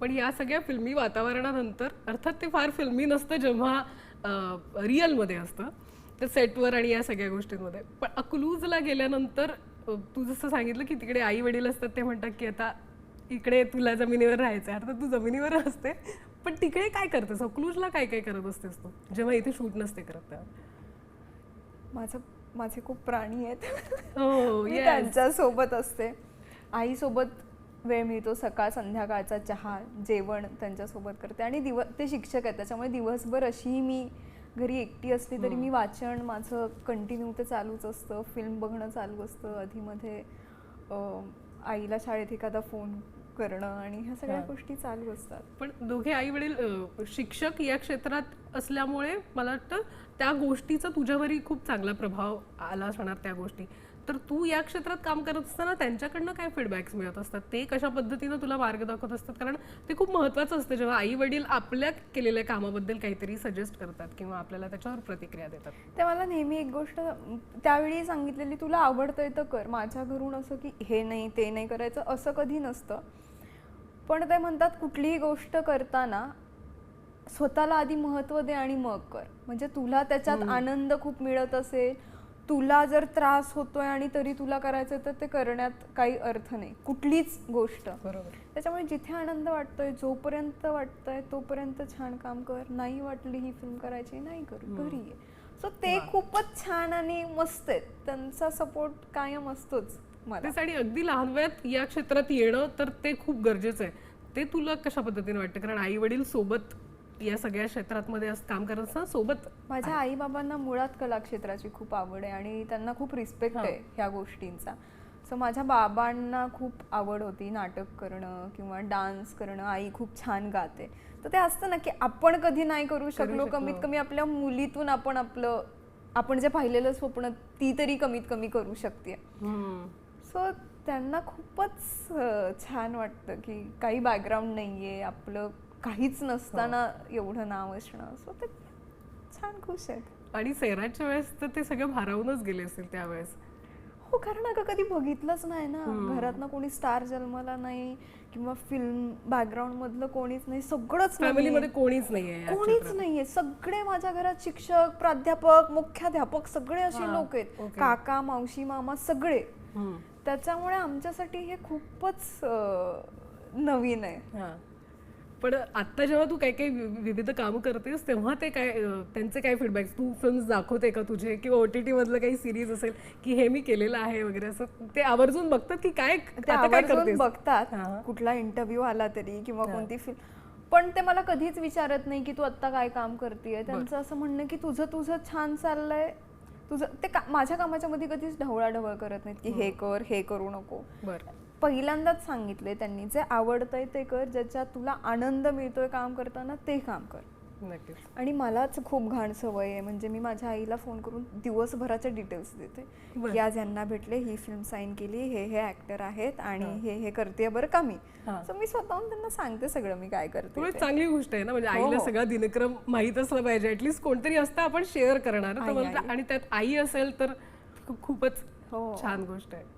पण या सगळ्या फिल्मी वातावरणानंतर अर्थात ते फार फिल्मी नसतं जेव्हा रिअलमध्ये असतं तर सेटवर आणि या सगळ्या गोष्टींमध्ये. पण अकलूजला गेल्यानंतर तू जसं सांगितलं की तिकडे आई वडील असतात ते म्हणतात की आता इकडे तुला जमिनीवर राहायचं आहे अर्थात तू जमिनीवर असते. पण तिकडे काय करतेस? अकलूजला काय काय करत असतेस तू? जेव्हा इथे शूट नसते करत तेव्हा. माझं माझे खूप प्राणी आहेत. हो मी yes. त्यांच्यासोबत असते. आईसोबत वेळ मिळतो सकाळ संध्याकाळचा चहा जेवण त्यांच्यासोबत करते. आणि दिव ते शिक्षक आहेत त्याच्यामुळे दिवसभर अशीही मी घरी एकटी असली तरी मी वाचन माझं कंटिन्यू ते चालूच असतं. फिल्म बघणं चालू असतं. आधीमध्ये आईला शाळेत एखादा फोन करणं आणि ह्या सगळ्या. गोष्टी चालू असतात. पण दोघे आई वडील शिक्षक या क्षेत्रात असल्यामुळे मला वाटतं त्या गोष्टीचा तुझ्यावरही खूप चांगला प्रभाव आला असणार त्या गोष्टी. तर तू या क्षेत्रात काम करत असताना त्यांच्याकडनं काय फीडबॅक्स मिळत असतात? ते कशा पद्धतीनं तुला मार्ग दाखवत असतात? कारण ते खूप महत्वाचं असतं. जेव्हा आई वडील आपल्या केलेल्या कामाबद्दल काहीतरी सजेस्ट करतात किंवा आपल्याला त्याच्यावर प्रतिक्रिया देतात. ते मला नेहमी एक गोष्ट त्यावेळी सांगितलेली तुला आवडतंय तर कर. माझ्या घरून असं की हे नाही ते नाही करायचं असं कधी नसतं. पण ते म्हणतात कुठलीही गोष्ट करताना स्वतःला आधी महत्त्व दे आणि मग कर. म्हणजे तुला त्याच्यात आनंद खूप मिळत असेल तुला जर त्रास होतोय आणि तरी तुला करायचं तर ते करण्यात काही अर्थ नाही. कुठलीच गोष्ट. बरोबर. त्याच्यामुळे जिथे आनंद वाटतोय जोपर्यंत वाटतंय तोपर्यंत छान काम कर. नाही वाटली ही फिल्म करायची नाही करू. घरी ये. सो ते खूपच छान आणि मस्त आहेत त्यांचा सपोर्ट कायम असतोच मला. आणि अगदी लहान वयात या क्षेत्रात येणं तर ते खूप गरजेचं आहे. ते तुला कशा पद्धतीने वाटतं? कारण आई वडील सोबत या सगळ्या क्षेत्रात मध्ये काम करत असताना सोबत माझ्या आई बाबांना मुळात कला क्षेत्राची खूप आवड आहे आणि त्यांना खूप रिस्पेक्ट. आहे ह्या गोष्टींचा सो माझ्या बाबांना खूप आवड होती नाटक करणं किंवा डान्स करणं आई खूप छान गाते तर ते असतं ना की आपण कधी नाही करू शकलो. कमीत कमी आपल्या मुलीतून आपण आपलं आपण जे पाहिलेलं स्वप्न ती तरी कमीत कमी करू शकते. सो त्यांना खूपच छान वाटतं की काही बॅकग्राऊंड नाहीये आपलं काहीच नसताना एवढं नाव असणं. सो ते छान खुश आहेत. आणि सैराटच्या वेळेस तर ते सगळं भारावूनच गेले असतील त्यावेळेस. हो कारण अगं कधी बघितलंच नाही ना. घरातनं कोणी स्टार जन्मला नाही किंवा फिल्म बॅकग्राऊंड मधलं कोणीच नाही. सगळंच. फॅमिलीमध्ये कोणीच नाहीये कोणीच. नाहीये. सगळे माझ्या घरात शिक्षक प्राध्यापक मुख्याध्यापक सगळे असे हा, लोक आहेत. काका मावशी मामा सगळे. त्याच्यामुळे आमच्यासाठी हे खूपच नवीन आहे. हा. पण आता जेव्हा तू काही काही विविध कामं करतेस तेव्हा ते काय त्यांचे काय फीडबॅक तू फिल्म दाखवते का तुझे? किंवा ओटीटी मधलं काही सिरीज असेल की हे मी केलेलं आहे वगैरे असं ते आवर्जून बघतात की काय आवर्जून बघतात. कुठला इंटरव्ह्यू आला तरी किंवा. कोणती फिल्म पण ते मला कधीच विचारत नाही की तू आता काय काम करतेय. त्यांचं असं म्हणणं की तुझं तुझं छान चाललंय. तुझं ते का- माझ्या कामाच्या मध्ये कधीच ढवळाढवळ करत नाहीत की हे. कर हे करू नको. बरं. पहिल्यांदाच सांगितले त्यांनी जे आवडतंय ते कर ज्याच्यात तुला आनंद मिळतोय काम करताना ते काम कर नक्कीच आणि मलाच खूप घाण सवय आहे म्हणजे मी माझ्या आईला फोन करून दिवसभराच्या डिटेल्स देते. की आज यांना भेटले ही फिल्म साईन केली हे हे ऍक्टर आहेत आणि हे हे करते बरं का मी. सो मी स्वतःहून त्यांना सांगते सगळं मी काय करते ते. चांगली गोष्ट आहे ना म्हणजे हो, आईला हो. सगळा दिनक्रम माहीत असला पाहिजे ऍटलीस्ट कोणतरी असतं आपण शेअर करणार. आणि त्यात आई असेल तर खूप- खूपच हो छान गोष्ट आहे